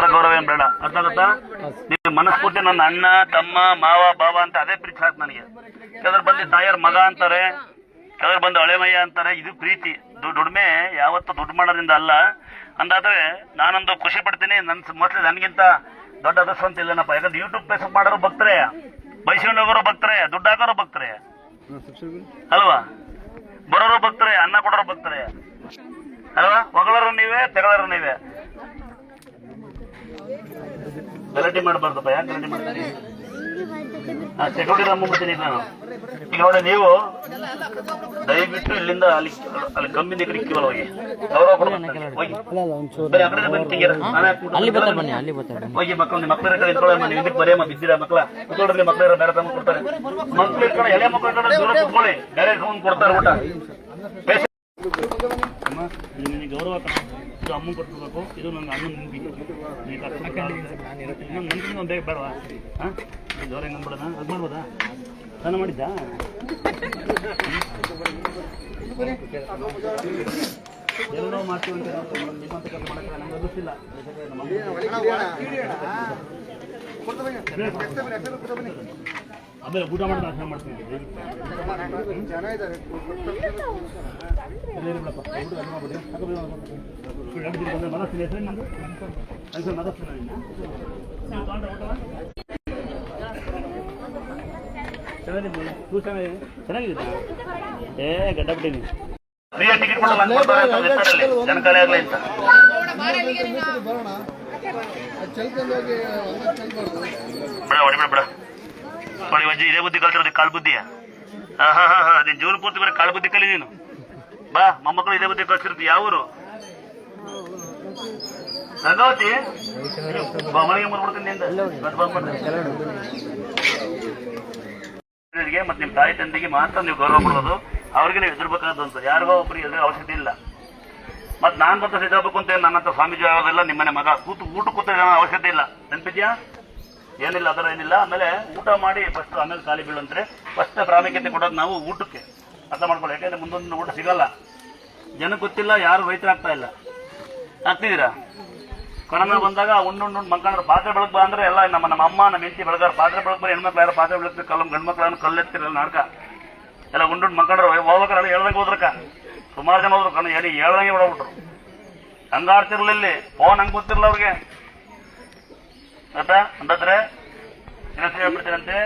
ತರ ಗೌರವ ಏನ್ ಬೇಡ. ಅರ್ಥ ಆಗುತ್ತಾ? ನೀವು ಮನಸ್ಫೂರ್ತಿ ನನ್ನ ಅಣ್ಣ, ತಮ್ಮ, ಮಾವ, ಬಾವ ಅಂತ ಅದೇ ಪ್ರೀತಿ ಸಾಕು ನನಗೆ. ಕೆಲವ್ರು ಬಂದು ತಾಯರ್ ಮಗ ಅಂತಾರೆ ಕೆಲವ್ರು ಬಂದು ಹಳೆಮಯ್ಯ ಅಂತಾರೆ, ಇದು ಪ್ರೀತಿ. ದುಡ್ಮೆ ಯಾವತ್ತು ದುಡ್ಡು ಮಾಡೋದ್ರಿಂದ ಅಲ್ಲ. ಅಂದಾದ್ರೆ ನಾನೊಂದು ಖುಷಿ ಪಡ್ತೀನಿ ನನ್ನ ಮೋಸ್ಟ್ಲಿ ನನಗಿಂತ ದೊಡ್ಡ ಅದೃಷ್ಟ ಇಲ್ಲನಪ್ಪ. ಯಾಕಂದ್ರೆ ಯೂಟ್ಯೂಬ್ ಫೇಸ್ಬುಕ್ ಮಾಡೋರು ಬರ್ತಾರೆ ಬೈಸ್ಕೊಂಡು ಹೋಗೋರು ಬಕ್ತರೆ ದುಡ್ಡು ಹಾಕೋರು ಭಕ್ತರೆ. ಅಲ್ವಾ? ಬರೋರು ಬರ್ತಾರೆ ಅನ್ನ ಕೊಡೋರು ಬರ್ತಾರೆ ಅಲ್ವಾ? ಹೊಗಳರು ನೀವೇ, ತೆಗಳರು ನೀವೇ. ಗಲಾಟೆ ಮಾಡಬಾರ್ದಪ್ಪ ಯಾಕೆ ಗಲಾಟೆ ಮಾಡ್ತೀನಿ ಆ ಸೆಕ್ಯೂರಿಟಿ ನಂಬಿಡ್ತೀನಿ ನಾನು. ಈಗ ನೋಡಿ ನೀವು ದಯವಿಟ್ಟು ಇಲ್ಲಿಂದ ಅಲ್ಲಿ ಅಲ್ಲಿ ಕಮ್ಮಿ ಕಡೆ ಕೇವಲ ಹೋಗಿ. ಗೌರವ ಹೋಗಿ. ಬರೀ ಆ ಕಡೆ ಬನ್ನಿ ತೆಗೀರ. ನಾನೇ ಹಾಕ್ಬಿಟ್ಟು ಅಲ್ಲಿ ಬರ್ತಾರೆ ಬನ್ನಿ ಅಲ್ಲಿ ಬರ್ತಾರೆ ಹೋಗಿ ಮಕ್ಕಳು ನಿಮ್ಮ ಮಕ್ಕಳ ಕಡೆ ಇಟ್ಕೊಳ್ಳಿ ನೀವು ಇದಕ್ಕೆ ಬರೆಯಮ್ಮ ಬಿದ್ದಿರ ಮಕ್ಕಳ ಕುತ್ಕೊಳ್ರಿ ಮಕ್ಕಳ ಬೇರೆ ತಮ್ಮ ಕೊಡ್ತಾರೆ. ಮಕ್ಕಳು ಇಟ್ಕೊಂಡು ಎಲೆ ಮಕ್ಕಳು ದೂರ ಕುತ್ಕೊಳ್ಳಿ. ಬೇರೆ ಕೊಡ್ತಾರೆ ಊಟ. ಇದು ನಿನಗೆ ಗೌರವ ಕಣ. ಇದು ಅಮ್ಮ ಕೊಟ್ಬಿಡ್ಬೇಕು. ಇದು ನನ್ನ ಅಣ್ಣನ ನಂಬಿಕೆ ಈಗ ನನ್ನ ನಂಬಿಕೆ ಒಂದು ಬೇಗ ಬೇಡವಾ? ಹಾಂ? ಗೌರವ ಹೆಂಗೆ ಅಂದ್ಬಿಡೋಣ ಅದು ಮಾಡ್ಬೋದಾ? ಸ್ನಾನ ಮಾಡಿದ್ದಾ? ಎಲ್ಲರೂ ಮಾಡ್ತೀವಿ ಅಂತ. ನಿಮ್ಮಂತ ಕೆಲಸ ಮಾಡಕ್ಕೆ ನಂಗೆ ಗೊತ್ತಿಲ್ಲ ಆಮೇಲೆ ಊಟ ಮಾಡಿ ಮಾಡ್ತೀನಿ. ಜನ ಬಿಡಪ್ಪ ಚೆನ್ನಾಗಿದೆ ಗಡ್ಡ ಟಿಕೆಟ್ ಜನಕಾಲ ಅಂತ ಇದೇ ಬುದ್ಧಿ ಕಲ್ತಿರೋದು ಕಾಳು ಬುದ್ಧಿಯಾ? ಹಾ ಹಾ ಹಾ ನಿನ್ ಜೀವನ ಪೂರ್ತಿ ಬರೀ ಕಾಳು ಬುದ್ಧಿ ಕಲಿ ನೀನು. ಬಾ, ಮೊಮ್ಮಕ್ಕಳು ಇದೇ ಬುದ್ಧಿ ಕಳ್ಸಿರ್ತಿ ಯಾವೂರು ಗಂಗಾವತಿ ಮನೆಗೆ ಬಂದ್ಬಿಡ್ತೀನಿ ಮತ್ತೆ ನಿಮ್ಮ ತಾಯಿ ತಂದೆಗೆ ಮಾತ್ರ ನೀವು ಗೌರವ ಕೊಡೋದು. ಅವ್ರಿಗೆ ನೀವು ಹೆದರ್ಬೇಕಾದಂತ ಯಾರಿಗೋ ಒಬ್ರಿಗೆ ಎದುರು ಅವಶ್ಯಕತೆ ಇಲ್ಲ. ಮತ್ ನಾನ್ ಬಂತ ಸಿದ್ದಾಬೇಕು ಅಂತ ನನ್ನಂತ ಸ್ವಾಮೀಜಿ ಆಗೋದಿಲ್ಲ ನಿಮ್ಮನೆ ಮಗ. ಕೂತು ಊಟ ಕೂತ ಅವಶ್ಯಕತೆ ಇಲ್ಲ. ನೆನಪಿದ್ಯಾ? ಏನಿಲ್ಲ ಅದರ ಏನಿಲ್ಲ. ಆಮೇಲೆ ಊಟ ಮಾಡಿ ಫಸ್ಟ್ ಆಮೇಲೆ ಖಾಲಿ ಬೀಳಂದ್ರೆ ಫಸ್ಟ್ ಪ್ರಾಮುಖ್ಯತೆ ಕೊಡೋದು ನಾವು ಊಟಕ್ಕೆ. ಅರ್ಥ ಮಾಡ್ಕೊಳ್ಳಿ. ಯಾಕಂದ್ರೆ ಮುಂದೊಂದು ಊಟ ಸಿಗಲ್ಲ. ಜನಕ್ಕೆ ಗೊತ್ತಿಲ್ಲ, ಯಾರು ರೈತರಾಗ್ತಾ ಇಲ್ಲ. ಆಗ್ತಿದ್ದೀರಾ? ಕೊರೋನಾ ಬಂದಾಗ ಉಂಡು ಉಂಡು ಮಕ್ಕಳ ಪಾತ್ರೆ ಬೆಳಗ್ ಬಾ ಅಂದ್ರೆ ಎಲ್ಲ ನಮ್ಮ ನಮ್ಮ ಅಮ್ಮ, ನಮ್ಮ ಹೆಂಡತಿ ಬೆಳಗಾರ. ಪಾತ್ರೆ ಬೆಳಗ್ ಬರೀ ಹೆಣ್ಮಕ್ಳು ಯಾರು ಪಾತ್ರೆ ಬೆಳಗ್ತಾರೆ ಕಲ್ಲ ಗಂಡ್ಮಕ್ಳು ಕಲ್ಲೆತ್ತಿರಲ್ಲ ನಾಟಕ. ಎಲ್ಲ ಉಂಡು ಮಕ್ಕಳು ಹೋಗ್ಬೇಕಾರೆ ಹೇಳ್ದಂಗೆ ಹೋದ್ರಕ್ಕ. ಸುಮಾರು ಜನ ಹೋದ್ರು. ಕಣ್ಣು ಹೇಳಿ ಹೇಳ್ದಂಗೆ ಹೊಡಬಿಟ್ರು. ಹಂಗಾಡ್ತಿರ್ಲಿಲ್ಲ ಫೋನ್ ಹಂಗೆ ಗೊತ್ತಿರಲ್ಲ ಅವ್ರಿಗೆ. ಆಯ್ತಾ ಅಂತಂದ್ರೆ ಇನ್ನೊಂದು ಹೇಳ್ಬಿಡ್ತೀರಂತೆ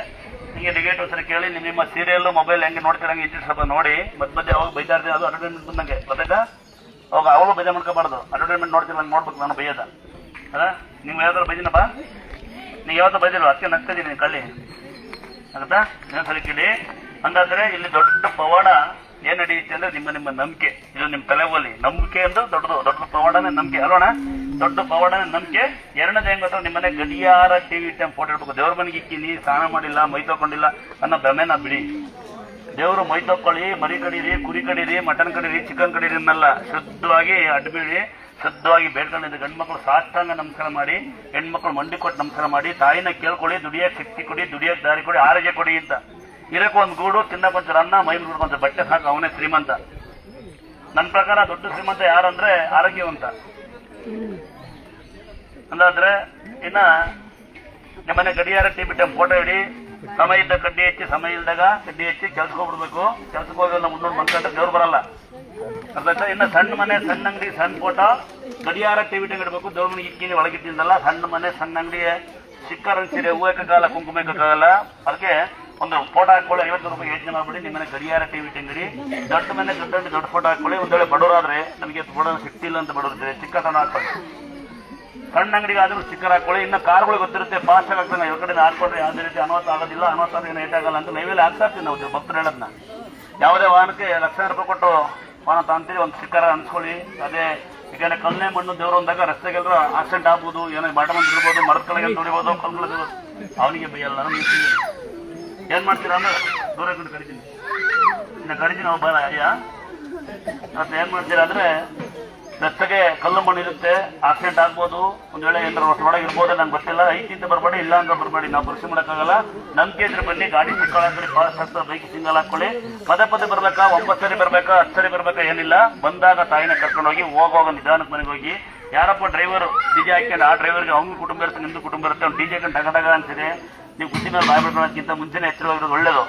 ಹಿಂಗೆ ನೆಗೆಟಿವ್ ಸರಿ ಕೇಳಿ ನಿಮ್ಮ ನಿಮ್ಮ ಸೀರಿಯಲ್ ಮೊಬೈಲ್ ಹೆಂಗೆ ನೋಡ್ತಿರಂಗೆ ಇಟ್ಟು ಸ್ವಲ್ಪ ನೋಡಿ. ಮಧ್ಯ ಮಧ್ಯೆ ಅವಾಗ ಬೈತಾ ಇರ್ತೀನಿ ಅದು ಅಡ್ವರ್ಟೈಸ್ಮೆಂಟ್ ಬಂದಂಗೆ ಗೊತ್ತಾಯ್ತಾ? ಅವಾಗ ಅವಾಗ ಬೈದ ಮಾಡ್ಕೋಬಾರ್ದು ಅಡ್ವರ್ಟೈಸ್ಮೆಂಟ್ ನೋಡ್ತಿಲ್ಲ ಹಂಗೆ ನೋಡ್ಬೇಕು ನಾನು ಬೈಯೋದ. ಅದ? ನೀವು ಯಾವ್ದಾರು ಬೈದಿನಪ್ಪ? ನೀವು ಯಾವತ್ತೂ ಬೈದಿಲ್ವ? ಅದಕ್ಕೆ ನಗ್ತಿದ್ದೀನಿ ಕಳ್ಳಿ. ಆಗುತ್ತಾ? ಸರಿ ಕೇಳಿ. ಹಂಗಾದ್ರೆ ಇಲ್ಲಿ ದೊಡ್ಡ ಪವಾಡ ಏನ್ ನಡೆಯುತ್ತೆ ಅಂದ್ರೆ ನಿಮ್ಮ ನಿಮ್ಮ ನಂಬಿಕೆ. ಇದು ನಿಮ್ಮ ತಲೆವಲ್ಲಿ ನಂಬಿಕೆ ಅಂದ್ರೆ ದೊಡ್ಡದು. ದೊಡ್ಡ ಪವಾಡನೇ ನಂಬಿಕೆ. ಅಲ್ವಣ ದೊಡ್ಡ ಪವಾಡ. ನಂಬಿಕೆ ಎರಡನೇ ಹೆಂಗ್ ಗೊತ್ತಾ? ನಿಮ್ಮನೆ ಗಡಿಯಾರ ಟಿವಿ ಟೈಮ್ ಫೋಟೋ ಇಡ್ಬೇಕು. ದೇವ್ರ ಮನೆಗೆ ಇಕ್ಕಿನಿ ಸ್ನಾನ ಮಾಡಿಲ್ಲ, ಮೈ ತಕೊಂಡಿಲ್ಲ ಅನ್ನೋ ಭ್ರಮೆನ ಬಿಡಿ. ದೇವರು ಮೈ ತಕ್ಕೊಳ್ಳಿ ಮರಿ ಕಡೀರಿ, ಕುರಿ ಕಡೀರಿ, ಮಟನ್ ಕಡೀರಿ, ಚಿಕನ್ ಕಡೀರಿ ಅನ್ನಲ್ಲ. ಶುದ್ಧವಾಗಿ ಅಡ್ಬಿಡಿ ಶುದ್ಧವಾಗಿ ಬೇಡ್ಕೊಂಡಿದ್ದ. ಗಂಡ್ಮಕ್ಳು ಸಾಷ್ಟಾಂಗ ನಮಸ್ಕಾರ ಮಾಡಿ, ಹೆಣ್ಮಕ್ಳು ಮಂಡಿ ಕೊಟ್ಟು ನಮಸ್ಕಾರ ಮಾಡಿ, ತಾಯಿನ ಕೇಳ್ಕೊಳ್ಳಿ, ದುಡಿಯಕ್ಕೆ ಶಕ್ತಿ ಕೊಡಿ, ದುಡಿಯಕ್ಕೆ ದಾರಿ ಕೊಡಿ, ಆರೋಗ್ಯ ಕೊಡಿ ಅಂತ. ಇರಕ್ಕೆ ಒಂದು ಗೂಡು, ತಿನ್ನಕ್ಕೆ ಒಂಚೂರು ಅನ್ನ ಮೈ ಮುಡ್ಕೊಂತ ಬಟ್ಟೆ ಸಾಕು, ಅವನೇ ಶ್ರೀಮಂತ. ನನ್ನ ಪ್ರಕಾರ ದೊಡ್ಡ ಶ್ರೀಮಂತ ಯಾರಂದ್ರೆ ಆರೋಗ್ಯವಂತ. ಅಂದಾದ್ರೆ ಇನ್ನ ನಿಮ್ಮನೆ ಗಡಿಯಾರ ಟಿ ಬಿಟ್ಟ ಫೋಟೋ ಇಡಿ ಸಮಯ ಇದ್ದ ಕಡ್ಡಿ ಹೆಚ್ಚಿ, ಸಮಯ ಇಲ್ದಾಗ ಕಡ್ಡಿ ಹೆಚ್ಚಿ ಕೆಲ್ಸಕ್ಕೆ ಹೋಗ್ಬಿಡ್ಬೇಕು. ಕೆಲ್ಸಕ್ಕೆ ಹೋಗಿ ನಮ್ಮ ಮುನ್ನೂರು ಮನ್ಕೊಂಡ್ರೆ ದೇವ್ರು ಬರಲ್ಲ. ಆಯ್ತಾ? ಇನ್ನ ಸಣ್ಣ ಮನೆ, ಸಣ್ಣ ಅಂಗಡಿ, ಸಣ್ಣ ಫೋಟೋ ಗಡಿಯಾರ ಟಿವಿ ಇಡಬೇಕು. ದೇವ್ರ ಮನೆಗೆ ಇಕ್ಕಿನಿ ಒಳಗಿಟ್ಟಿದ್ದಲ್ಲ ಸಣ್ಣ ಮನೆ, ಸಣ್ಣ ಅಂಗಡಿ, ಚಿಕ್ಕ ಸೀರೆ, ಹೂವು ಕಾಲ ಕುಂಕುಮ ಅದಕ್ಕೆ ಒಂದು ಫೋಟೋ ಹಾಕೊಳ್ಳಿ, ಐವತ್ತು ರೂಪಾಯಿ ಯೋಚನೆ ಮಾಡ್ಬಿಡಿ ನಿಮ್ಮನೆ ಗಡಿಯಾರ ಟಿವಿ ಅಂಗಡಿ ದೊಡ್ಡ ಮನೆ, ದೊಡ್ಡ ದೊಡ್ಡ ಫೋಟೋ ಹಾಕೊಳ್ಳಿ. ಒಂದ್ ವೇಳೆ ಬಡವರಾದ್ರೆ ನಮಗೆ ಫೋಟೋ ಸಿಕ್ತಿಲ್ಲ ಅಂತ ಬಡವರಿದ್ರೆ, ಚಿಕ್ಕ ಸಣ್ಣ ಹಾಕೊಳ್ಳಿ. ಸಣ್ಣ ಅಂಗಡಿಗೆ ಆದ್ರೂ ಸ್ಟಿಕ್ಕರ್ ಹಾಕೊಳ್ಳಿ. ಇನ್ನು ಕಾರ್ಗಳು ಗೊತ್ತಿರುತ್ತೆ ಫಾಸ್ಟ್ ಆಗಿ ಹಾಕ್ತಾನೆ ಕಡೆ ಹಾಕೊಂಡ್ರೆ ಯಾವುದೇ ರೀತಿ ಅನವತ್ತು ಆಗೋದಿಲ್ಲ ಅನವತ್ತು ಆದ್ರೆ ಏಟ್ ಆಗಲ್ಲ ಅಂತ ನೈವೇಲಿ ಹಾಕ್ತಾ ನಾವು ಭಕ್ತರು ಹೇಳೋದನ್ನ ಯಾವುದೇ ವಾಹನಕ್ಕೆ ಲಕ್ಷ ರೂಪಾಯಿ ಕೊಟ್ಟು ವಾಹನ ತಾಂತೀರಿ ಒಂದು ಸ್ಟಿಕ್ಕರ್ ಅನ್ಸ್ಕೊಳ್ಳಿ ಅದೇ ಯಾಕಂದ್ರೆ ಕಲ್ಲೇ ಮಣ್ಣು ದೇವರು ಅಂದಾಗ ರಸ್ತೆಗೆಲ್ಲರೂ ಆಕ್ಸಿಡೆಂಟ್ ಆಗ್ಬೋದು, ಏನೋ ಬಾಟ ಮಂದಿ ಇರ್ಬೋದು ಮರದ ಕಳೆಗೆ ತೊಳಿಬೋದು ಕಲ್ಗಳು ಅವನಿಗೆ ಬೈಯಲ್ಲ. ಏನ್ ಮಾಡ್ತೀರಾ ಅಂದ್ರೆ ದೂರ ಇಟ್ಕೊಂಡು ಕರಿತೀನಿ. ಇನ್ನ ಕರಿತೀನಿ ಅವ್ ಬರ ಅಯ್ಯ? ಮತ್ತೆ ಏನ್ ಮಾಡ್ತೀರಾ ಅಂದ್ರೆ ಬೆತ್ತಗೆ ಕಲ್ಲು ಮಣ್ಣು ಇರುತ್ತೆ ಆಕ್ಸಿಡೆಂಟ್ ಆಗ್ಬೋದು, ಒಂದ್ ವೇಳೆ ಏನಾರ ಒಳಗೆ ಇರ್ಬೋದು ನಂಗೆ ಗೊತ್ತಿಲ್ಲ. ಐತಿ ಅಂತ ಬರಬೇಡಿ, ಇಲ್ಲ ಅಂತ ಬರಬೇಡಿ, ನಾವು ಪರಿಶೀಲನೆ ಮಾಡೋಕ್ಕಾಗಲ್ಲ. ನಂಬಿಕೆ ಇದ್ರೆ ಬನ್ನಿ, ಗಾಡಿ ಸಿಕ್ಕೊಳ್ಳಿ ಫಾಸ್ಟ್ ಆಗ್ತದೆ ಬೈಕ್ ಸಿಂಗಲ್ ಹಾಕೊಳ್ಳಿ ಪದೇ ಪದೇ ಬರ್ಬೇಕಾ, ಒಂಬತ್ತು ಸರಿ ಬರ್ಬೇಕಾ, ಹತ್ತು ಸರಿ ಬರ್ಬೇಕಾ ಏನಿಲ್ಲ. ಬಂದಾಗ ತಾಯಿನ ಕರ್ಕೊಂಡು ಹೋಗಿ ಹೋಗುವಾಗ ನಿಧಾನಕ್ಕೆ ಮನೆಗೆ ಹೋಗಿ. ಯಾರಪ್ಪ ಡ್ರೈವರ್ ಡಿಜೆ ಹಾಕೊಂಡು ಆ ಡ್ರೈವರ್ಗೆ ಅವ್ನ ಕುಟುಂಬ ಇರುತ್ತೆ, ನಿಮ್ದು ಕುಟುಂಬ ಇರುತ್ತೆ, ಅವ್ನು ಡಿಜೆ ಕಂಡು ಡಗ ಅಂತಿದೆ ನೀವು ಬುದ್ಧಿ ಮೇಲೆ ಬಾಯ್ ಬಿಡೋದಕ್ಕಿಂತ ಮುಂಚೆನೆ ಎಚ್ಚರವಾಗಿರೋದು ಒಳ್ಳೇದು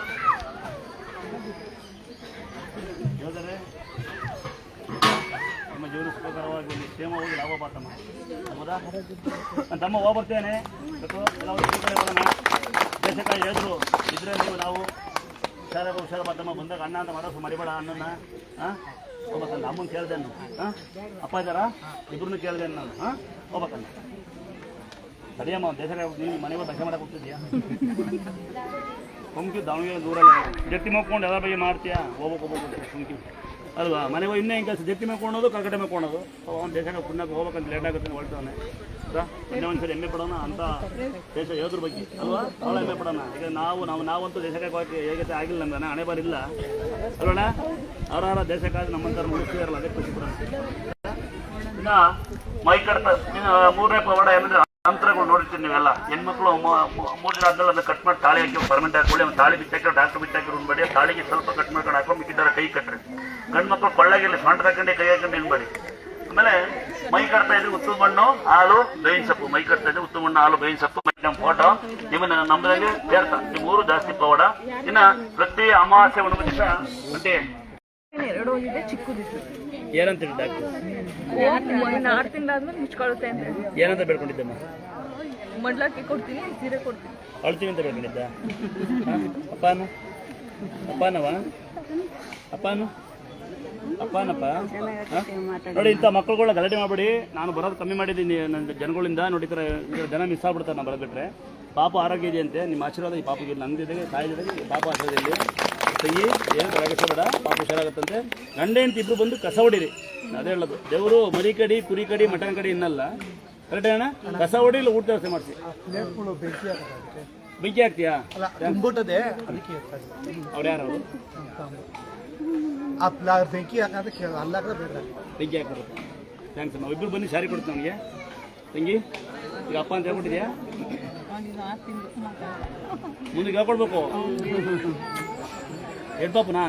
ನಿಮ್ಮ ಜೀವನ ಕ್ಷೇಮವಾಗಿ ಲಾಭ ತಮ್ಮ ಹೋಗ್ಬರ್ತೇನೆ ದೇಶಕ್ಕಾಗಿ ಹೇಳಿದ್ರು. ಇದ್ರೆ ನೀವು ನಾವು ಹುಷಾರ ಹುಷಾರ ಬಾತಮ್ಮ ಬಂದಾಗ ಅಣ್ಣ ಅಂತ ಮಾಡೋದು ಮರಿಬೇಡ ಅಣ್ಣನ ಹಾಂ ಹೋಗ್ಬೇಕಂದ ಅಮ್ಮನ ಕೇಳ್ದೆ ನಾನು. ಅಪ್ಪ ಇದ್ದಾರಾ? ಇಬ್ರನ್ನೂ ಕೇಳ್ದೆ ನಾನು. ಹಾಂ ಹೋಗ್ಬೇಕಂದ ಸರಿಯಮ್ಮ ದೇಶಕ್ಕೆ ನೀನು ಮನೆಗೆ ದರ್ಶನ ಮಾಡಕ್ಕೆ ಹೋಗ್ತಿದ್ಯಾ ಕುಮ್ಕಿ ದಾವಣಗೆರೆ ದೂರಲ್ಲ ಜಟ್ಟಿ ಮಾಡ್ಕೊಂಡು ಎಲ್ಲ ಬಗ್ಗೆ ಮಾಡ್ತೀಯಾ? ಹೋಗ್ಬೇಕು ಹೋಗ್ಬೇಕು ಕುಮ್ಕಿ ಅಲ್ವಾ? ಮನೆಗೆ ಹೋಗಿ ಇನ್ನೇ ಹಿಂಗೆ ಜಟ್ಟಿ ಮಾಡ್ಕೊಳೋದು ಕರ್ಕಟೆ ಮಾಡ್ಕೊಳೋದು ಅವ್ನು ದೇಶಕ್ಕೆ ಪುಣ್ಯಕ್ಕೆ ಹೋಗ್ಬೇಕಂತ ಲೇಟ್ ಆಗುತ್ತೆ ಅಂತ ಹೊಳ್ತಾವನೆ ಇನ್ನೇ ಒಂದ್ಸರಿ ಹೆಮ್ಮೆ ಪಡೋಣ ಅಂತ ದೇಶ ಯೋಧರ ಬಗ್ಗೆ. ಅಲ್ವಾ? ಭಾಳ ಹೆಮ್ಮೆ ಪಡೋಣ. ಈಗ ನಾವು ನಾವು, ನಾವಂತೂ ದೇಶಕ್ಕೆ ಹೋಗಕ್ಕೆ ಹೇಗತೆ ಆಗಿಲ್ಲ ನಮ್ಗೆ ಹಣೆ ಬಾರಿಲ್ಲ ಅಲ್ವಣ್ಣ? ಅವರವರ ದೇಶಕ್ಕಾಗಿ ನಮ್ಮಂತರ ಮುಗಿಸ್ತಿದಾರಲ್ಲ ಅದೇ ಖುಷಿ ಪಡೋಣ. ಇನ್ನ ಮೈಕರ್ತ ಮೂರನೇ ಪವಾಡ ಏನಂದ್ರೆ ತಂತ್ರಗಳು ನೋಡಿರ್ತೀವಿ ನೀವೆಲ್ಲ. ಹೆಣ್ಮಕ್ಳು ಮೂರು ದಿನ ಆದ್ಮೇಲೆ ಅದನ್ನ ಕಟ್ ಮಾಡಿ ತಾಳಿ ಹಾಕಿ ಪರ್ಮೆಂಟ್ ಹಾಕೊಳ್ಳಿ ಅವ್ನು ತಾಳಿ ಬಿಚ್ಚಾಕಿ ಡಾಕ್ಟರ್ ಬಿಚ್ಚಾಕಿ ಉಣ್ಬೇಡಿ ತಾಳಿಗೆ ಸ್ವಲ್ಪ ಕಟ್ ಮಾಡ್ಕೊಂಡು ಹಾಕೊಂಡು ಮಿಕ್ಕಿದ್ದಾರೆ, ಕೈ ಕಟ್ರಿ. ಗಂಡ್ಮಕ್ಳು ಕೊಳ್ಳಾಗಿರಲಿ ಸೊಂಟ ಹಾಕೊಂಡೆ ಕೈ ಹಾಕೊಂಡು ಇನ್ಬೇಡಿ ಆಮೇಲೆ ಮೈ ಕಟ್ತಾ ಇದ್ರೆ ಉತ್ತು ಮಣ್ಣು ಹಾಲು, ಬೇವಿನ ಸೊಪ್ಪು. ಮೈ ಕಟ್ತಾ ಇದ್ರೆ ಉತ್ತು ಮಣ್ಣು ಹಾಲು, ಬೇವಿನ ಸೊಪ್ಪು. ನಮ್ಮ ಫೋಟೋ ನಿಮ್ಮನ್ನ ನಮ್ಮದಲ್ಲಿ ಸೇರ್ತಾ ಮೂರು ಜಾಸ್ತಿ ಪವಾಡ. ಇನ್ನ ಪ್ರತಿ ಅಮಾವಾಸ್ಯೆ ಒಂದು ದಿವಸ, ಮತ್ತೆ ಎರಡು ಹೋಗಿದೆ ಹೇಳಿ ಡಾಕ್ಟರ್? ಒಂದು ಆರು ತಿಂಗಳಾದ್ಮೇಲೆ ಮುಚ್ಕೊಳ್ಳುತ್ತೆ ಅಂತ ಏನಂತ ಬೇಡ್ಕೊಂಡಿದ್ದಮ್ಮ? ಮಡ್ಲಾಕಿ ಕೊಡ್ತೀನಿ ಸೀರೆ ಕೊಡ್ತೀನಿ. ಅಳ್ತೀವಿ ಅಂತ ಬೇಡ್ಕೊಂಡಿದ್ದ? ಅಪ್ಪನ ಅಪ್ಪನು? ಅಪ್ಪನವ? ಅಪ್ಪನ? ಅಪ್ಪನಪ್ಪ? ಹ? ನೋಡಿ ಇಂಥ ಮಕ್ಕಳುಗಳ ಗಲಾಟೆ ಮಾಡಬೇಡಿ. ನಾನು ಬರೋದು ಕಮ್ಮಿ ಮಾಡಿದ್ದೀನಿ ನನ್ನ ಜನಗಳಿಂದ. ನೋಡಿ ಈ ಥರ ಈ ಜನ ಮಿಸ್ ಆಗ್ಬಿಡ್ತಾರೆ ನಾನು ಬರೋದ್ಬಿಟ್ರೆ ಪಾಪ ಆರೋಗ್ಯ ಇದೆಯಂತೆ ನಿಮ್ಮ ಆಶೀರ್ವಾದ ಈ ಪಾಪಗೆ ನಂದು ಇದೆ ತಾಯಿ ಜೊತೆಗೆ ಪಾಪ ಆಶೀರ್ವಾದ ತಂಗಿ ಏನು ಬೇಡ ಪಾಪ ಹುಷಾರಾಗುತ್ತಂತೆ. ಗಂಡ ಹೆಂಡತಿ ಇಬ್ಬರು ಬಂದು ಕಸ ಹೊಡೀರಿ. ಅದೇ ಹೇಳೋದು. ದೇವರು ಮರಿ ಕಡಿ ಕುರಿ ಕಡಿ ಮಟನ್ ಕಡಿ ಇನ್ನಲ್ಲ. ಕರೆಕ್ಟ್ ಅಣ್ಣ ಕಸ ಹೊಡಿ ಇಲ್ಲ ಊಟ ವ್ಯವಸ್ಥೆ ಮಾಡಿಸಿ. ಬೆಂಕಿ ಹಾಕ್ತೀಯಾ? ಅವ್ರು ಯಾರು ಬೆಂಕಿ ಹಾಕೋದು ಬೆಂಕಿ ಹಾಕೋರು ಥ್ಯಾಂಕ್ಸ್ ನಾವು ಇಬ್ಬರು ಬನ್ನಿ ಸಾರಿ ಕೊಡ್ತೀನಿ ನನಗೆ ತಂಗಿ ಈಗ ಅಪ್ಪ ಅಂತ ಹೇಳ್ಬಿಟ್ಟಿದ್ಯಾ? ಮುಂದಕ್ಕೆ ಹೇಳ್ಕೊಡ್ಬೇಕು. ಎರಡು ಪಾಪನಾ?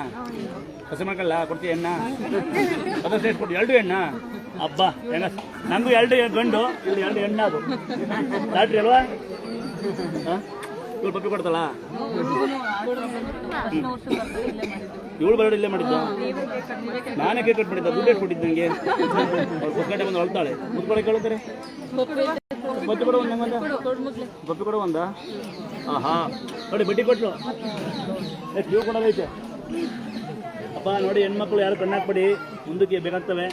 ಕಸ ಮಾಡ್ಕಲ್ಲ ಕೊಡ್ತೀಯ ಎಣ್ಣ? ಎಷ್ಟು ಕೊಟ್ಟು ಎರಡು ಎಣ್ಣ. ಹಬ್ಬ ಹೆಂಗ ನಂಗೂ ಎರಡು ಗಂಡು ಇಲ್ಲಿ ಎರಡು ಹೆಣ್ಣು ಅದು. ಲಾಟ್ರಿ ಅಲ್ವಾ? ಇವಳು ಪಪ್ಪಿ ಕೊಡ್ತಲ್ಲ ಇವಳು ಬರೋಡು ಇಲ್ಲೇ ಮಾಡಿದ್ದು? ನಾನೇ ಕೇಕ್ ಕಟ್ ಮಾಡಿದ್ದ ದುಡ್ಡು ಕೊಟ್ಟಿದ್ದು ನನಗೆ ಅವ್ರು ಪುಸ್ತಕ ಬಂದು ಅಳ್ತಾಳೆ. ಮುದ್ಕೊಳಕ್ಕೆ ಕೇಳ್ತಾರೆ ಬತ್ತಿ ಕೊಡು ಒಂದು ಹೆಂಗಂದ ಬಪ್ಪಿ ಕೊಡು ಒಂದ? ಆಹಾ. ನೋಡಿ ಬಡ್ಡಿ ಕೊಟ್ರು. ಕ್ಯೂ ಕೊಡೋದೈತೆ. ಅಪ್ಪ ನೋಡಿ ಹೆಣ್ಮಕ್ಳು ಯಾರು ಕಣ್ಣಾಕ್ಬೇಡಿ ಮುಂದಕ್ಕೆ ಬೇಕಾಗ್ತವೆ.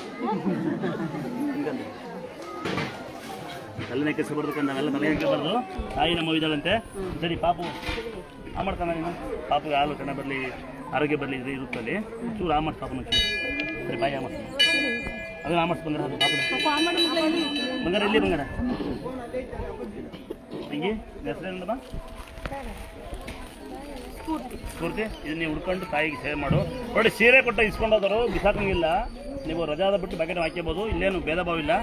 ತಲೆನೇ ಕೆಸಬಾರ್ದು ಕಂದ ನಾವೆಲ್ಲ ತಲೆ ಹಾಕಬಾರ್ದು ತಾಯಿ ನಮ್ಮ ಇದ್ದಾಳಂತೆ. ಸರಿ ಪಾಪು. ಆ ಮಾಡ್ತಾನೆ ನೀನು? ಪಾಪುಗೆ ಹಾಲು ಕಣ ಬರಲಿ ಆರೋಗ್ಯ ಬರಲಿ ಇದು ಇರುತ್ತಲ್ಲಿ ಚೂರು ಆ ಚೂರು ಸರಿ ಬಾಯಿ ಆ ಮಾಡ್ಸ್. ಅದನ್ನ ಆ ಮಾಡ್ಸ್ ಬಂಗಾರ ಅದು ಪಾಪು ಬಂಗಾರ ಇಲ್ಲಿ ಬಂಗಾರ? ಹಿಂಗೆ? ಹೆಸರೇನಮ್ಮ ಸ್ಫೂರ್ತಿ. ಇದನ್ನ ನೀವು ಹುಡ್ಕೊಂಡು ತಾಯಿಗೆ ಸೇವೆ ಮಾಡು. ಒಳ್ಳೆ ಸೀರೆ ಕೊಟ್ಟ ಇಸ್ಕೊಂಡೋದರು ಬಿಸಾಕಂಗಿಲ್ಲ. ನೀವು ರಜಾದ ಬಿಟ್ಟು ಬಕೆಟ್ ಹಾಕ್ಯಬೋದು. ಇಲ್ಲೇನು ಭೇದ ಭಾವ ಇಲ್ಲ.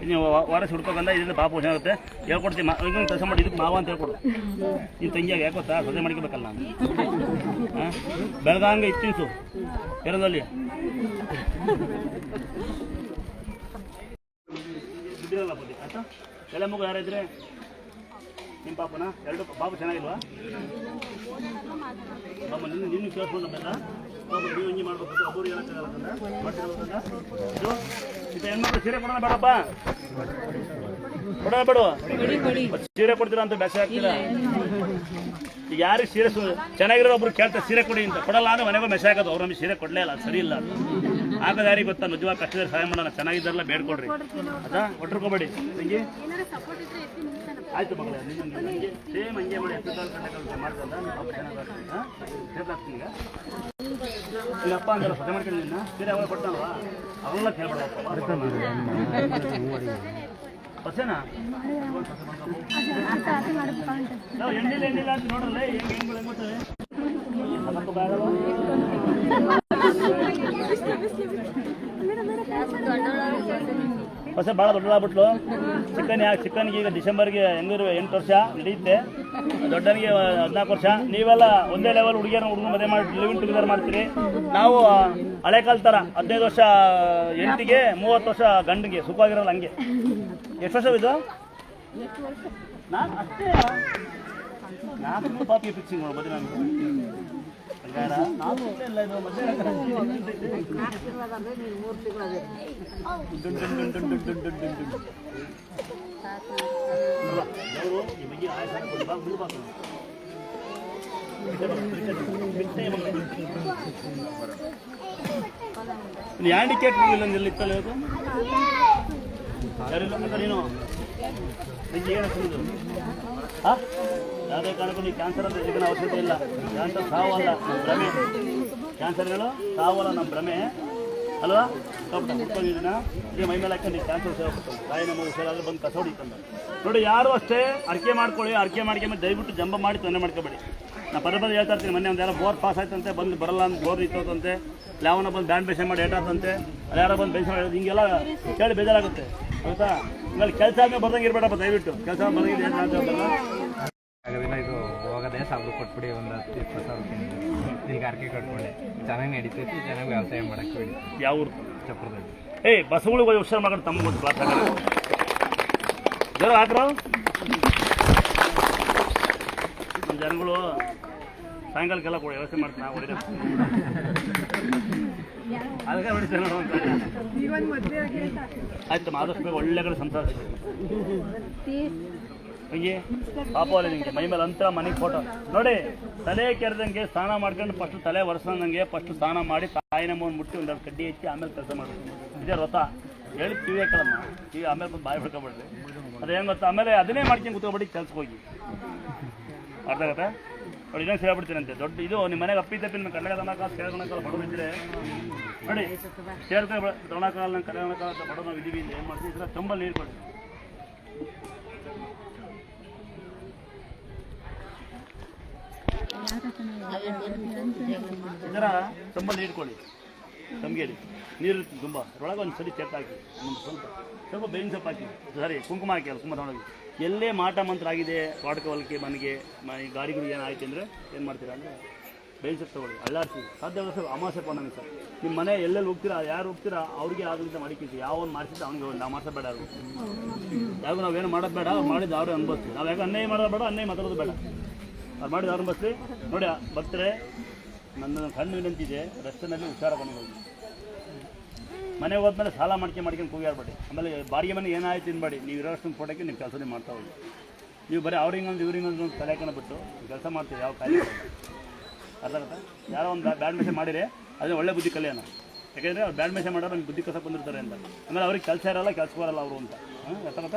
ಇದು ನೀವು ವಾರಸ್ ವಾರ ಹುಡ್ಕೋಕಂದ ಇದರಿಂದ ಪಾಪ ಆಗುತ್ತೆ. ಹೇಳ್ಕೊಡ್ತೀನಿ ಮಾ ಇದನ್ನು ಕೆಲಸ ಮಾಡಿ. ಇದಕ್ಕೆ ಮಾವ ಅಂತ ಹೇಳ್ಕೊಡು. ನೀನು ತಂಗಿಯಾಗ ಯಾಕೆ ಗೊತ್ತಾ? ಸೊಸೆ ಮಾಡ್ಕೋಬೇಕಲ್ಲ ನಾನು. ಹಾಂ? ಬೆಳಗಾಂಗ ಎರದಲ್ಲಿ ದುಡ್ಡಿರಲ್ಲ ಬುದ್ಧಿ ಆಯ್ತಾ? ಎಲ್ಲ ಮಗು ಯಾರಿದ್ರೆ ನಿಮ್ಮ ಪಾಪನ? ಎರಡು ಬಾಬು ಚೆನ್ನಾಗಿಲ್ವಾ? ಪಾಪ ನಿನ್ನ ನಿನ್ನ ಕೇಳಿಸ್ಕೊಂಡು ಬೇಡ ಪಾಪ ನೀವು ಹಿಂಗೆ ಮಾಡ್ಬೇಕು ಒಬ್ಬರು ಹೇಳಕ್ಕಾಗಲ್ಲ ಇದು ಹೆಣ್ಮಕ್ಳು ಸೀರೆ ಕೊಡೋಣ ಬೇಡಪ್ಪ ಕೊಡೋಣ ಬೇಡ. ಸೀರೆ ಕೊಡ್ತೀರಾ ಅಂತ ಬೇಸರ ಆಗ್ತೀರಾ ಈಗ ಯಾರಿಗೆ ಸೀರೆ ಚೆನ್ನಾಗಿರೋ ಒಬ್ರು ಕೇಳ್ತಾರೆ, ಸೀರೆ ಕೊಡಿ ಅಂತ. ಕೊಡಲ್ಲ ಅಂದ್ರೆ ಮನೆಗೂ ಮೆಸೇಜ್ ಹಾಕೋದು. ಅವ್ರು ನಮಗೆ ಸೀರೆ ಕೊಡಲೇ ಇಲ್ಲ. ಸರಿ ಇಲ್ಲ ಆಗೋದು ಯಾರಿಗೆ ಗೊತ್ತಾ? ನಿಜವಾಗ ಕಷ್ಟದ ಸಹಾಯ ಮಾಡೋಣ. ಚೆನ್ನಾಗಿದ್ದಾರಲ್ಲ ಬೇಡ್ಕೊಡ್ರಿ ಅದಾ? ಒಟ್ಟರ್ಕೋಬೇಡಿ. ನಿಮಗೆ ಆಯ್ತು ಮಗಳೇ ಸೇಮ್ ಹಂಗೆ ಮಾಡಿ ಈಗ. ಅಪ್ಪ ಅಂದ್ರೆ ಸೊಸೆ ಮಾಡ್ಕೊಂಡು ನಿನ್ನ. ಸೀರೆ ಅವಾಗ ಕೊಡ್ತಾನಲ್ವಾ? ಅವನ್ನ ಕೇಳ್ಬೇಡ ಹೊಸೇನಾ ಎಣ್ಣಿಲ್ಲ ಎಣ್ಣಿಲ್ಲ ಅಂತ ನೋಡ್ರಲ್ಲ ಹೆಂಗ್ ಹೆಂಗ್ ಹೊಸ ಭಾಳ ದೊಡ್ಡದಾಗ್ಬಿಟ್ಲು. ಚಿಕ್ಕನ್ ಯಾಕೆ ಚಿಕ್ಕನ್ಗೆ ಈಗ ಡಿಸೆಂಬರ್ಗೆ ಹೆಂಗಿರು ಎಂಟು ವರ್ಷ ನಡೆಯುತ್ತೆ ದೊಡ್ಡನಿಗೆ ಹದಿನಾಲ್ಕು ವರ್ಷ. ನೀವೆಲ್ಲ ಒಂದೇ ಲೆವೆಲ್ ಹುಡುಗಿಯರ ಹುಡುಗನ ಮದುವೆ ಮಾಡಿ ಲಿವಿಂಗ್ ಟುಗೆದರ್ ಮಾಡ್ತೀರಿ. ನಾವು ಹಳೆ ಕಾಲ ಥರ ಹದಿನೈದು ವರ್ಷ, ಎಂಟಿಗೆ, ಮೂವತ್ತು ವರ್ಷ ಗಂಡಿಗೆ, ಸುಖವಾಗಿರಲ್ಲ ಹಂಗೆ. ಎಷ್ಟು ವರ್ಷ ಇದು ನಾನು ಅಷ್ಟೇ ನಾನು ಪಾಪಿಗೆ ಫಿಕ್ಸಿಂಗ್ ಮಾಡ್ಬೋದು ನಾನು. ಯಾಂಡಿಕೇಟ್ ಇಲ್ಲ ನಿಲ್ಲಿತ್ತలేదు ಸರಿ ನೀನು ಏನು ಸುಮ್ಮನೆ ಹಾಂ ಯಾವುದೇ ಕಾರಣಕ್ಕೂ ನೀವು ಕ್ಯಾನ್ಸರ್ ಅಂತ ಸಿಗೋ ಅವಶ್ಯಕತೆ ಇಲ್ಲ. ಕ್ಯಾನ್ಸರ್ ಸಾವಲ್ಲ ನಮ್ಮ ಭ್ರಮೆ. ಕ್ಯಾನ್ಸರ್ಗಳು ಸಾವಲ್ಲ ನಮ್ಮ ಭ್ರಮೆ. ಅಲ್ವಾ? ಕಬ್ಬ ಕುತ್ಕೊಂಡಿದ್ದೀನ ಇದೇ ಮೈ ಮೇಲೆ ಹಾಕೊಂಡು ಕ್ಯಾನ್ಸರ್ ಕೊಡ್ತಾನೆ ತಾಯಿ ನಮ್ಮ ಹುಷಾರಾದ್ರೆ ಬಂದು ಕಸ ಹೊಡಿತಾನೆ ನೋಡಿ, ಯಾರು ಅಷ್ಟೇ ಅರ್ಕೆ ಮಾಡ್ಕೊಳ್ಳಿ ಅರ್ಕೆ ಮಾಡ್ಕೊಂಬ ದಯವಿಟ್ಟು ಜಂಬ ಮಾಡಿ ತೊಂದರೆ ಮಾಡ್ಕೊಬೇಡಿ. ನಾನು ಪದೇ ಪದೇ ಹೇಳ್ತಾ ಇರ್ತೀನಿ, ಮೊನ್ನೆ ಒಂದೆಲ್ಲ ಬೋರ್ ಪಾಸ್ ಆಯ್ತಂತೆ, ಬಂದು ಬರಲ್ಲ ಅಂತ ಬೋರ್ ನಿಂತಂತೆ ಯಾವನ ಬಂದು ಬ್ಯಾಂಡ್ ಬೇಷನ್ ಮಾಡಿ ಏಟಾತಂತೆ. ಅಲ್ಲಿ, ಯಾರೋ ಬಂದು ಬೇಷನ್ ಮಾಡಿ ಹಿಂಗೆಲ್ಲ ಕೇಳಿ ಬೇಜಾರಾಗುತ್ತೆ. ಆಯ್ತಾ ಹಿಂಗಲ್ಲಿ ಕೆಲಸ ಆದ್ಮೇಲೆ ಬರ್ದಂಗೆ ಇರಬೇಡಪ್ಪ, ದಯವಿಟ್ಟು. ಕೆಲಸ ಬರ್ದಂಗೆ ಏನಾದ್ರು ಕೊಟ್ಬಿಡಿ ಒಂದು ಹತ್ತು ಇಪ್ಪತ್ತು ಸಾವಿರ ಅರ್ಕೆ ಕಟ್ಕೊಂಡೆ. ಚೆನ್ನಾಗಿ ನಡೀತೈತಿ ಚೆನ್ನಾಗಿ ವ್ಯವಸಾಯ ಮಾಡಕ್ಕೆ ಬಿಡಿ ಯಾವ ಊರು? ಚಪ್ರದಲ್ಲಿ. ಏಯ್ ಬಸ್ಗಳು ಹೋಗಿ ಹುಷಾರು ಮಾಡ್ಕೊಂಡು ತಮ್ಮ ಒಂದು ಕ್ಲಾಸ್ ಹಾಕೋದು ಜರ ಆದ್ರ ನಮ್ಮ ಜನಗಳು ಸಾಯಂಕಾಲಕ್ಕೆಲ್ಲ ಕೊಡಿ ವ್ಯವಸ್ಥೆ ಮಾಡ್ತೀನಿ ನಾವು ಹೊಡಿದ ಅದಕ್ಕೆ ಹೊಡಿತೇನೆ ಆಯ್ತು ಆದಷ್ಟು ಬೇಗ ಒಳ್ಳೆ ಕಡೆ ಸಂಸಾರ ಹಂಗೆ ಪಾಪ ನಿಮಗೆ ಮೈ ಮೇಲೆ ಅಂತರ ಮನೆಗೆ ಫೋಟೋ ನೋಡಿ, ತಲೆ ಕೆರೆದಂಗೆ ಸ್ನಾನ ಮಾಡ್ಕೊಂಡು ಫಸ್ಟ್ ತಲೆ ಒರೆಸ್ದಂಗೆ ಫಸ್ಟ್ ಸ್ನಾನ ಮಾಡಿ ತಾಯಿನ ಮೋನ್ ಮುಟ್ಟಿ ಒಂದೆರಡು ಕಡ್ಡಿ ಹೆಚ್ಚಿ ಆಮೇಲೆ ಕೆಲಸ ಮಾಡಬೇಕು ಇದೇ ವ್ರತ ಹೇಳಿ ಕಿವಿ ಹಾಕಲಮ್ಮ ಕಿವಿ ಆಮೇಲೆ ಬಂದು ಬಾಯಿ ಬಿಡ್ಕೊಬೇಡ್ರಿ. ಅದೇನು ಗೊತ್ತಾ? ಆಮೇಲೆ ಅದನ್ನೇ ಮಾಡ್ಕೊಂಡು ಕುತ್ಕೊಬಿಡಿ ಕೆಲ್ಸಕ್ಕೆ ಹೋಗಿ. ಅರ್ಥ ಆಗತ್ತೆ? ನೋಡಿ, ಇನ್ನೊಂದು ಅಂತೆ ದೊಡ್ಡ ಇದು ನಿಮ್ಮ ಮನೆಗೆ ಅಪ್ಪಿ ತಪ್ಪಿನ ಕನ್ನಡ ದನಕಾಲ ಕೇಳ್ಕೊಳಕಾಲ ಬಡ ಇದ್ರೆ ನೋಡಿ ಸೇರ್ಕೊಂಡು ಕಾಲ ಕನ್ನಡಕಾಲ ಬಡ ನಾವು ಇದೀವಿ ಏನು ಮಾಡ್ತೀವಿ? ಥರ ತುಂಬ ನೀರು ಕೊಡಿ ಇದರ ನೀರು ಇಟ್ಕೊಳ್ಳಿ ತಮ್ಗೆಲಿ ನೀರು ತುಂಬ. ಅದರೊಳಗೆ ಒಂದು ಸರಿ ಚೆಕ್ ಹಾಕಿ. ಒಂದು ಸ್ವಲ್ಪ ಸ್ವಲ್ಪ ಬೇವಿನ ಸೊಪ್ಪು ಹಾಕಿ. ಸರಿ, ಕುಂಕುಮ ಹಾಕಿ ಅಲ್ಲ ತುಂಬ ತಗೊಂಡೋಗಿ. ಎಲ್ಲೇ ಮಾಟ ಮಂತ್ರ ಆಗಿದೆ ವಾಟಕ ಹೊಲಕ್ಕೆ ಮನೆಗೆ ಮನೆ ಗಾಡಿಗಳು ಗಾಡಿಗಳಿಗೆ ಏನಾಯ್ತು ಅಂದರೆ ಏನು ಮಾಡ್ತೀರಾ ಅಂದರೆ ಬೇವಿನ ಸೊಪ್ಪು ತಗೊಳ್ಳಿ. ಅಳ್ಳಾಡ್ಸಿ ಸಾಧ್ಯ ಅಮಾಸೆ ಪೌರ್ಣಮಿ ಸರ್. ನಿಮ್ಮ ಮನೆ ಎಲ್ಲೆಲ್ಲಿ ಹೋಗ್ತೀರಾ, ಯಾರು ಹೋಗ್ತೀರಾ, ಅವ್ರಿಗೆ ಆದ್ರಿಂದ ಮಾಡಿಕ್ಕಿಸಿ ಯಾವ ಒಂದು ಮಾಡಿಸಿದ್ರೆ ಅವ್ನಿಗೆ ಒಂದು ನಾವು ಬೇಡ ಅವ್ರು ಯಾವಾಗ ನಾವೇನು ಮಾಡೋದು ಬೇಡ, ಅವ್ರು ಮಾಡಿದ್ದು ಅವ್ರು ನಾವು ಯಾಕೆ ಅನ್ಯಾಯ ಮಾಡೋದು ಬೇಡ, ಅನ್ಯಾಯ ಮಾತಾಡೋದು ಬೇಡ. ಅವ್ರು ಮಾಡಿದ ಅವ್ರು ಬಸ್ಲಿ ನೋಡಿ ಬರ್ತಾರೆ ನನ್ನ ಕಣ್ಣು ವಿನಂತಿದೆ, ರಸ್ತೆನಲ್ಲಿ ಹುಷಾರ ಹೋಗಿ. ಮನೆಗೆ ಹೋದ್ಮೇಲೆ ಸಾಲ ಮಾಡ್ಕೊಂಡು ಮಾಡ್ಕೊಂಡು ಕೂಗಾಡ್ಬೇಡಿ ಆಮೇಲೆ ಬಾಡಿಗೆ ಮನೆ ಏನಾಯ್ತು ತಿನ್ಬೇಡಿ, ನೀವು ಇರೋಷ್ಟು ಫೋಟೋಕ್ಕೆ ನೀವು ಕೆಲಸನೇ ಮಾಡ್ತಾ ಹೋಗಿ. ನೀವು ಬರೀ ಅವ್ರಿಂಗೊಂದು ಇವ್ರಿಂಗೊಂದು ತಲೆಕನ ಬಿಟ್ಟು ಕೆಲಸ ಮಾಡ್ತೀವಿ ಯಾವ ಕಾಯಿಲೆ ಅರ್ಥ ಯಾರೋ ಒಂದು ಬ್ಯಾಡ್ ಮೆಸೇಜ್ ಮಾಡಿರಿ ಅದೇ ಒಳ್ಳೆ ಬುದ್ಧಿ ಕಲಿಯೋಣ. ಯಾಕೆಂದರೆ ಅವ್ರು ಬ್ಯಾಡ್ ಮೆಸೇಜ್ ಮಾಡೋರು ನಮ್ಗೆ ಬುದ್ಧಿ ಕಸ ಬಂದಿರ್ತಾರೆ ಅಂತ. ಆಮೇಲೆ ಅವ್ರಿಗೆ ಕೆಲಸ ಇರಲ್ಲ ಕೆಲಸ ಬರಲ್ಲ ಅವರು ಅಂತ. ಹಾಂ ಅರ್ಥ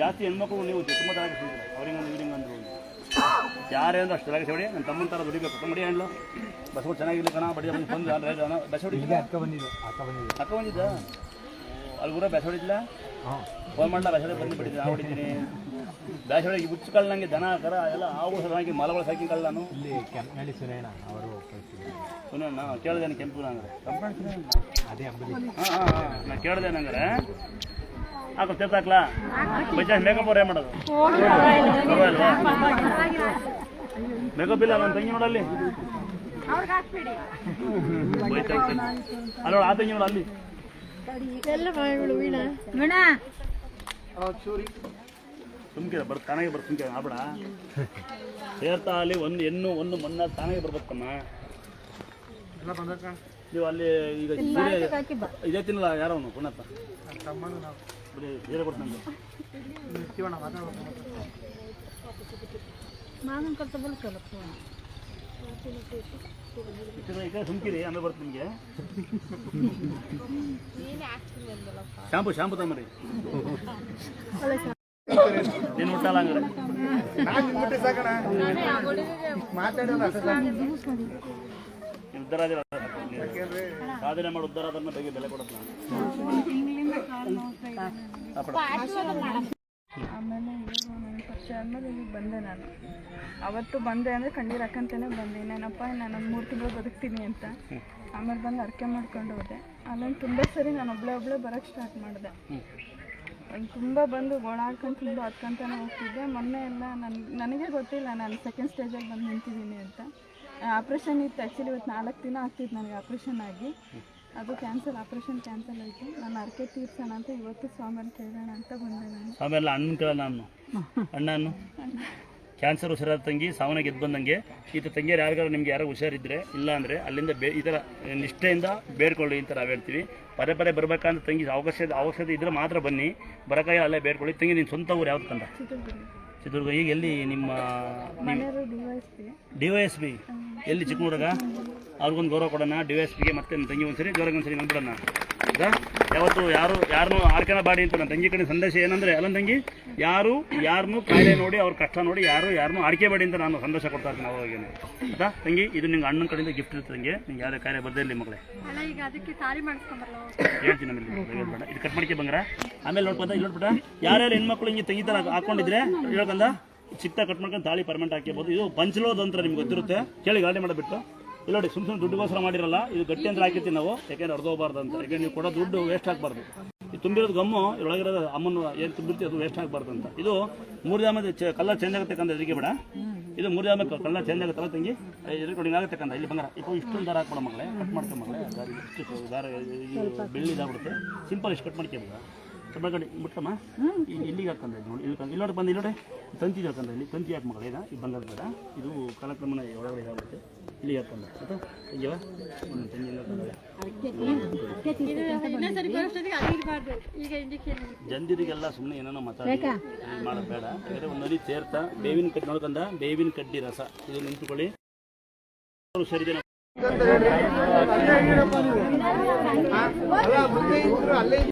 ಜಾಸ್ತಿ ಹೆಣ್ಮಕ್ಳು ನೀವು ತುಂಬ ಒಂದು ಅವ್ರಿಂಗೊಂದು ಇವ್ರಿಂಗೊಂದು ಯಾರೇ ಅಂದ್ರೆ ಅಷ್ಟು ಚೆನ್ನಾಗಿ ಸೇಡಿ ನನ್ನ ತಮ್ಮನ ತರ ದುಡಿಬೇಕು. ತಮ್ಮಡಿ ಹಣ್ಣು ಬಸ್ಗಳು ಚೆನ್ನಾಗಿಲ್ಲ ಕಣ ಬಡಿ ಬಂದು ಬಂದು ಬಸ್ ಹೊಡಿ ಅಕ್ಕ ಬಂದಿದ್ದು ಅಕ್ಕ ಬಂದಿದ್ದು. ಅಕ್ಕ ಬಂದಿದ್ದ? ಅಲ್ಲಿ ಕೂಡ ಬ್ಯಾಸ ಹೊಡಿದ್ಲ ಫೋನ್ ಮಾಡ್ಲಾ ಬ್ಯಾಸ ಬಂದು ಬಿಟ್ಟಿದ್ದೆ ನಾ ಹೊಡಿದ್ದೀನಿ ಬ್ಯಾಸ ಹೊಡಿಗೆ ಮುಚ್ಕಲ್ ನನಗೆ ದನ ಕರ ಎಲ್ಲ ಆವು ಹಾಕಿ ಮಲಗಳು ಸಾಕಿ ಕಳ್ಳ ನಾನು. ಇಲ್ಲಿ ಕೆಂಪನಹಳ್ಳಿ ಸುನೇನ ಅವರು ಸುಮ್ಮನೆ ನಾನು ಕೇಳಿದೆ ಕೆಂಪು ನಂಗೆ. ಅದೇ ಹಾಂ ಹಾಂ ನಾನು ಕೇಳಿದೆ ನಂಗೆ. ಹಾಕೋ ತೆಗ್ದು ಹಾಕ್ಲಾ ಬಜಾಜ್ ಮೇಕಪ್ ಅವ್ರು ಏನು ಮಾಡೋದು? ಪರವಾಗಿಲ್ವಾ ಮೇಕಪ್ ಇಲ್ಲ ನನ್ನ ತಂಗಿ ನೋಡಲ್ಲಿ. ಅಲ್ಲ ಆ ತಂಗಿ ನೋಡು ಅಲ್ಲಿ. ಸುಮ್ಕಿರ ಬರ್ ತಾನಾಗೆ ಬರ್ ಸುಮ್ಕಿರ ಆಬಿಡ ಸೇರ್ತಾ ಅಲ್ಲಿ ಒಂದು ಹೆಣ್ಣು ಒಂದು ಮಣ್ಣ ತಾನಾಗೆ ಬರ್ಬೇಕಮ್ಮ ನೀವು ಅಲ್ಲಿ ಈಗ ಇದೇ ತಿನ್ನಲ್ಲ ಯಾರೋ ಅವನು ಸುಮ್ಕಿರಿ ಆಮೇಲೆ ಬರುತ್ತೆ ನಿಮಗೆ. ಶಾಂಪು ಶಾಂಪು ತಮ್ಮರಿ ನೀನು ಮುಟ್ಟಲ್ಲ ಹಂಗಾರೆ. ಮಾತಾಡಲ್ಲ ಉದ್ಧಾರ ಸಾಧನೆ ಮಾಡಿ ಉದ್ದಾರ ಅದನ್ನ ಬೆಲೆ ಕೊಡತ್ತೆ ಆಮೇಲೆ ಪರಿಚಯ ಆದ್ಮೇಲೆ ಇಲ್ಲಿಗೆ ಬಂದೆ ನಾನು. ಅವತ್ತು ಬಂದೆ ಅಂದರೆ ಕಣ್ಣೀರು ಹಾಕಂತಾನೆ ಬಂದೆ. ನಾನಪ್ಪ ನಾನು ಮೂರು ತಿಂಗಳು ಬದುಕ್ತೀನಿ ಅಂತ. ಆಮೇಲೆ ಬಂದು ಅರ್ಕೆ ಮಾಡ್ಕೊಂಡು ಹೋದೆ. ಆಮೇಲೆ ತುಂಬ ಸರಿ ನಾನು ಒಬ್ಳೆ ಒಬ್ಳೆ ಬರೋಕ್ಕೆ ಸ್ಟಾರ್ಟ್ ಮಾಡಿದೆ. ತುಂಬ ಬಂದು ಗೋಳಾಡ್ಕೊಂಡು ತುಂಬಾ ಹತ್ಕೊಂತಾನೆ ಹೋಗ್ತಿದ್ದೆ. ಮೊನ್ನೆ ಎಲ್ಲ ನನ್, ನನಗೆ ಗೊತ್ತಿಲ್ಲ ನಾನು ಸೆಕೆಂಡ್ ಸ್ಟೇಜಲ್ಲಿ ಬಂದು ನಿಂತಿದ್ದೀನಿ ಅಂತ. ಆಪ್ರೇಷನ್ ಇತ್ತು. ಆ್ಯಕ್ಚುಲಿ ಇವತ್ತು ನಾಲ್ಕು ದಿನ ಆಗ್ತಿತ್ತು ನನಗೆ ಆಪ್ರೇಷನ್ ಆಗಿ. ಅದು ಕ್ಯಾನ್ಸಲ್ ಆಪ್ರೇಷನ್ ಕ್ಯಾನ್ಸಲ್ ಆಯಿತು. ನಾನು ಅರ್ಕೆ ತೀರ್ಸೋಣ ಅಂತ ಇವತ್ತು ಸ್ವಾಮಿಯನ್ನು ಕೇಳೋಣ ಅಂತ ಬಂದೆ ನಾನು. ಆಮೇಲೆ ಅಣ್ಣನ ಕೇಳಲ್ಲ ನಾನು. ಅಣ್ಣನು? ಕ್ಯಾನ್ಸರ್ ಹುಷಾರಾದ ತಂಗಿ ಸಾವನ್ನ ಗೆದ್ದು ಬಂದಂಗೆ. ಈ ಥರ ತಂಗಿಯರು ಯಾರಿಗಾರು ನಿಮ್ಗೆ ಯಾರೋ ಹುಷಾರಿದ್ರೆ ಇಲ್ಲ ಅಂದರೆ ಅಲ್ಲಿಂದ ಬೇ ಈ ಥರ ನಿಷ್ಠೆಯಿಂದ ಬೇಡ್ಕೊಳ್ಳಿ ಅಂತ ನಾವು ಹೇಳ್ತೀವಿ. ಪದೇ ಪದೇ ಬರಬೇಕಂದ್ರೆ ತಂಗಿ ಅವಕಾಶ ಅವಶ್ಯಕತೆ ಇದ್ರೆ ಮಾತ್ರ ಬನ್ನಿ. ಬರೋಕಾಗಿ ಅಲ್ಲೇ ಬೇಡ್ಕೊಳ್ಳಿ. ತಂಗಿ ನಿನ್ನ ಸ್ವಂತ ಊರು ಯಾವ್ದು ಕಂದ ಚಿತ್ರದುರ್ಗ ಚಿತ್ರದುರ್ಗ ಈಗ ಎಲ್ಲಿ ನಿಮ್ಮ ಡಿ ವೈ ಎಸ್ ಪಿ ಬಿ ಎಲ್ಲಿ ಚಿಕ್ಕಮಗ ಅವ್ರಿಗೊಂದು ಗೌರವ ಕೊಡೋಣ. ಡಿ ವೈ ಎಸ್ ಬಿಗೆ ಮತ್ತೆ ನನ್ನ ತಂಗಿ ಒಂದ್ಸರಿ ಜೋರಾಗಿ ಒಂದ್ಸರಿ ನಂಬಿಡೋಣ ಈಗ ಯಾವತ್ತು ಯಾರು ಯಾರನ್ನೂ ಆಡ್ಕೊಳ ಬಾಡಿ ಅಂತ ನನ್ನ ತಂಗಿ ಕಡೆ ಸಂದೇಶ ಏನಂದ್ರೆ ಅಲ್ಲ ತಂಗಿ ಯಾರು ಯಾರನ್ನು ಕಾಯಿಲೆ ನೋಡಿ ಅವ್ರ ಕಷ್ಟ ನೋಡಿ ಯಾರು ಯಾರನ್ನು ಬಾಡಿ ಅಂತ ನಾನು ಸಂದೇಶ ಕೊಡ್ತಾ ಇರ್ತೀನಿ ಅವಾಗೇನೆ ಆಯ್ತಾ ತಂಗಿ ಇದು ನಿಂಗೆ ಅಣ್ಣನ ಕಡೆಯಿಂದ ಗಿಫ್ಟ್ ಇರುತ್ತೆ ತಂಗಿ. ನಿಂಗೆ ಯಾವುದೇ ಕಾಯಿಲೆ ಬರ್ದೇ ಇಲ್ಲಿ ಮಗಳೇ ಹೇಳ್ತೀನಿ ಇದು ಕಟ್ ಮಾಡ್ಕೆ ಬಂಗಾರ. ಆಮೇಲೆ ನೋಡ್ಬೋದಾ ಇಲ್ಲಿ ನೋಡ್ಬಿಟ್ಟ ಯಾರ್ಯಾರು ಹೆಣ್ಮಕ್ಳು ಹಿಂಗೆ ತಂಗಿ ತರ ಹಾಕೊಂಡಿದ್ರೆ ಮಾಡ್ಕೊಂಡ ಚಿತ್ತ ಕಟ್ ಮಾಡ್ಕೊಂಡು ತಾಳಿ ಪರ್ಮೆಂಟ್ ಹಾಕಿರ್ಬೋದು. ಇದು ಪಂಚಲೋದಂತ್ರ ನಿಮ್ಗೆ ಗೊತ್ತಿರುತ್ತೆ. ಕೇಳಿ ಗಾಡಿ ಮಾಡಿಬಿಟ್ಟು. ಇಲ್ಲ ನೋಡಿ ಸುಮ್ಮನೆ ದುಡ್ಡುಗೋಸ್ಕರ ಮಾಡಿರಲ್ಲ, ಇದು ಗಟ್ಟಿ ಅಂದ್ರೆ ಹಾಕಿರ್ತೀವಿ ನಾವು. ಯಾಕೆಂದ್ರೆ ಅರ್ಧ ಹೋಗಬಾರ್ದು ಅಂತ ಯಾಕೆ ನೀವು ಕೊಡೋ ದುಡ್ಡು ವೇಸ್ಟ್ ಆಗಬಾರ್ದು. ಇದು ತುಂಬಿರೋದು ಗಮ್ಮು ಇರೊಳಗಿರೋದು ಅಮ್ಮನ ಏನು ತುಂಬಿರ್ತೀವಿ ಅದು ವೇಸ್ಟ್ ಆಗಬಾರ್ದು ಅಂತ ಇದು ಮೂರು ಜಾಮ ಕಲ್ಲ ಚೇಂಜ್ ಆಗತಕ್ಕಂಥ ಇದಕ್ಕೆ ಬೇಡ. ಇದು ಮೂರು ಜಾಮ ಕಲ್ಲ ಚೇಂಜ್ ಆಗುತ್ತಲ್ಲ ತಂಗಿ? ಇದ್ರ ಕೊಡಿ ಆಗತಕ್ಕಂಥ ಇಲ್ಲಿ ಬಂಗಾರ. ಇಪ್ಪ, ಇಷ್ಟೊಂದು ದಾರ ಹಾಕ್ಬಿಡ ಮಗಳೇ. ಕಟ್ ಮಾಡ್ಕೊಂಬಳೆ ದಾರ ಬೆಳ್ಳಿ ಇದಾಗ್ಬಿಡುತ್ತೆ. ಸಿಂಪಲ್ ಇಷ್ಟು ಕಟ್ ಮಾಡ್ಕೊಬೋದಾ ಮಾಡ್ಕೊಂಡು ಬಿಟ್ಟಮ್ಮ ಇಲ್ಲಿ ಇಲ್ಲಿಗೆ ಹಾಕಂದ್ರೆ ನೋಡಿ ಇಲ್ಲಿ ಇಲ್ಲಿ ನೋಡಿ ಬಂದು ಇಲ್ಲಿ ನೋಡಿ ತಂತಿ ಹಾಕಂದ್ರೆ ಇಲ್ಲಿ ತಂತಿ ಹಾಕಿ ಮಗಳೇ ಇದು ಬಂದದ ಬೇಡ. ಇದು ಕಾಲಕ್ರಮನ ಒಳಗಡೆ ಇದಾಗುತ್ತೆ ಇಲ್ಲಿಗೆ ಹಾಕಂದ್ರೆ ಆಯ್ತಾ? ಅಯ್ಯವ ಒಂದು ತಂಗಿ ಜನರಿಗೆಲ್ಲ ಸುಮ್ಮನೆ ಏನೇನೋ ಮಾತಾಡಿ. ಮಾಡಬೇಡ ಮಾಡೋದು ಬೇಡ. ಯಾಕಂದ್ರೆ ಒಂದು ನದಿ ಸೇರ್ತಾ ಬೇವಿನ ಕಡ್ಡಿ ನೋಡ್ಕಂದ ಬೇವಿನ ಕಡ್ಡಿ ರಸ. ಇದು ನಿಂತ್ಕೊಳ್ಳಿ ಸರಿದೇನ ಸರಿ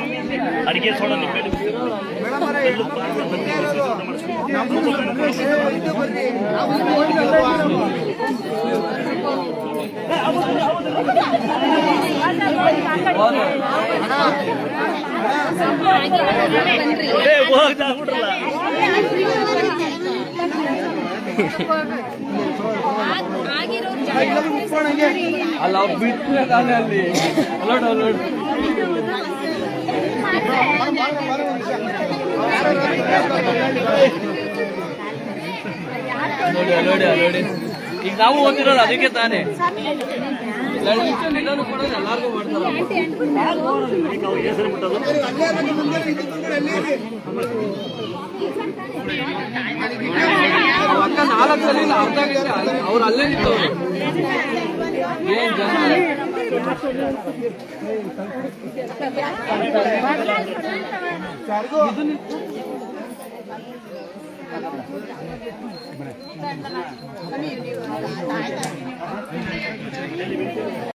ಅಡಿಗೆ ಸೋಡ ಅಲ್ಲ ಬಿಟ್ಟು ಅಲ್ಲಿ ಅಲೋಡ್ ಅಲೋಡ್ ನೋಡಿ ನೋಡಿ ನೋಡಿ. ಈಗ ನಾವು ಓದಿರೋದು ಅದಕ್ಕೆ ತಾನೆ. ಕೊಡೋದು ಎಲ್ಲಾರ್ಗೂ ಮಾಡ್ತಾರೆ. ನಾಲ್ಕು ಸಲ ಅರ್ಧ ಅವ್ರು ಅಲ್ಲೇ ನಿಂತವ್ರು. ಏನ್ ಜನ? Terima kasih.